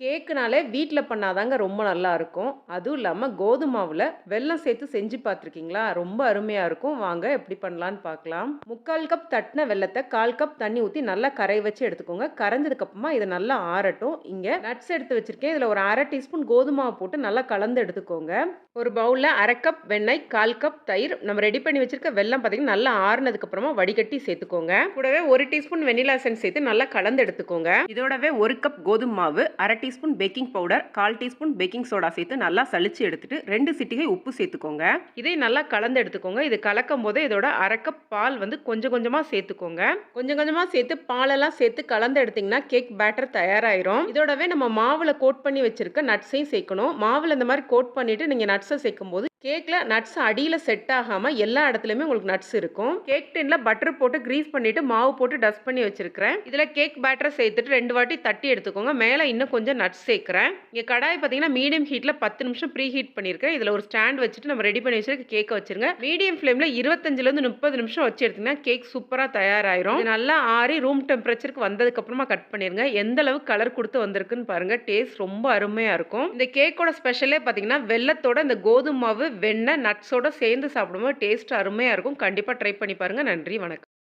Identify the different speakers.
Speaker 1: கேக்குனாலே வீட்டில் பண்ணாதாங்க ரொம்ப நல்லா இருக்கும் அதுவும் இல்லாமல் கோதுமாவில் வெல்லம் சேர்த்து செஞ்சு பார்த்துருக்கீங்களா? ரொம்ப அருமையாக இருக்கும். வாங்க எப்படி பண்ணலான்னு பார்க்கலாம். 3/4 கப் தட்டின வெள்ளத்தை கால் கப் தண்ணி ஊற்றி நல்லா கரை வச்சு எடுத்துக்கோங்க. கரைஞ்சதுக்கப்புறமா இதை நல்லா ஆறட்டும். இங்கே நட்ஸ் எடுத்து வச்சுருக்கேன் இதில் ஒரு அரை டீஸ்பூன் கோதுமாவை போட்டு நல்லா கலந்து எடுத்துக்கோங்க. ஒரு பவுலில் அரை கப் வெண்ணெய், 1/4 கப் தயிர், நம்ம ரெடி பண்ணி வச்சுருக்க வெள்ளம் பார்த்திங்கன்னா நல்லா ஆறுனதுக்கப்புறமா வடிகட்டி சேர்த்துக்கோங்க. கூடவே ஒரு டீஸ்பூன் வெண்ணிலா சென் சேர்த்து நல்லா கலந்து எடுத்துக்கோங்க. இதோடவே ஒரு கப் கோதுமாவு அரை teaspoon baking powder, 1/4 teaspoon baking soda சேர்த்து நல்லா சளிச்சு எடுத்துட்டு ரெண்டு சிட்டிகை உப்பு சேர்த்துக்கோங்க. இதை நல்லா கலந்து எடுத்துக்கோங்க. இது கலக்கும் போதே இதோட அரைக்க பால் வந்து கொஞ்சம் கொஞ்சமா சேர்த்துக்கோங்க. கொஞ்சம் கொஞ்சமா சேர்த்து பாலெல்லாம் சேர்த்து கலந்து எடுத்தீங்கன்னா கேக் பேட்டர் தயாராயிரும். இதோடவே நம்ம மாவுல கோட் பண்ணி வச்சிருக்க நட்ஸையும் சேர்க்கணும். மாவுல இந்த மாதிரி கோட் பண்ணிட்டு நீங்க நட்ஸை சேர்க்கும் போது கேக்கில் நட்ஸ் அடியில் செட் ஆகாமல் எல்லா இடத்துலையுமே உங்களுக்கு நட்ஸ் இருக்கும். கேக் டின்ல பட்டர் போட்டு கிரீஸ் பண்ணிட்டு மாவு போட்டு டஸ்ட் பண்ணி வச்சிருக்கிறேன். இதில் கேக் பேட்டரை சேர்த்துட்டு ரெண்டு வாட்டி தட்டி எடுத்துக்கோங்க. மேலே இன்னும் கொஞ்சம் நட்ஸ் சேர்க்குறேன் இங்கே கடாய் பார்த்தீங்கன்னா மீடியம் ஹீட்ல 10 நிமிஷம் ப்ரீ ஹீட் பண்ணியிருக்கேன். இதில் ஒரு ஸ்டாண்ட் வச்சுட்டு நம்ம ரெடி பண்ணி வச்சிருக்க கேக்கை வச்சிருங்க. மீடியம் ஃப்ளேமில் இருபத்தஞ்சிலேருந்து முப்பது நிமிஷம் வச்சு எடுத்தீங்கன்னா கேக் சூப்பராக தயாராயிரும். நல்லா ஆறி ரூம் டெம்பரேச்சருக்கு வந்ததுக்கப்புறமா கட் பண்ணிருங்க. எந்த அளவுக்கு கலர் கொடுத்து வந்திருக்குன்னு பாருங்கள் டேஸ்ட் ரொம்ப அருமையாக இருக்கும். இந்த கேக்கோட ஸ்பெஷலே பார்த்தீங்கன்னா வெல்லத்தோட இந்த கோதுமை மாவு, வெண்ணெய், நட்ஸோட சேர்ந்து சாப்பிடும்போது டேஸ்ட் அருமையாக இருக்கும். கண்டிப்பாக ட்ரை பண்ணி பாருங்கள் நன்றி, வணக்கம்.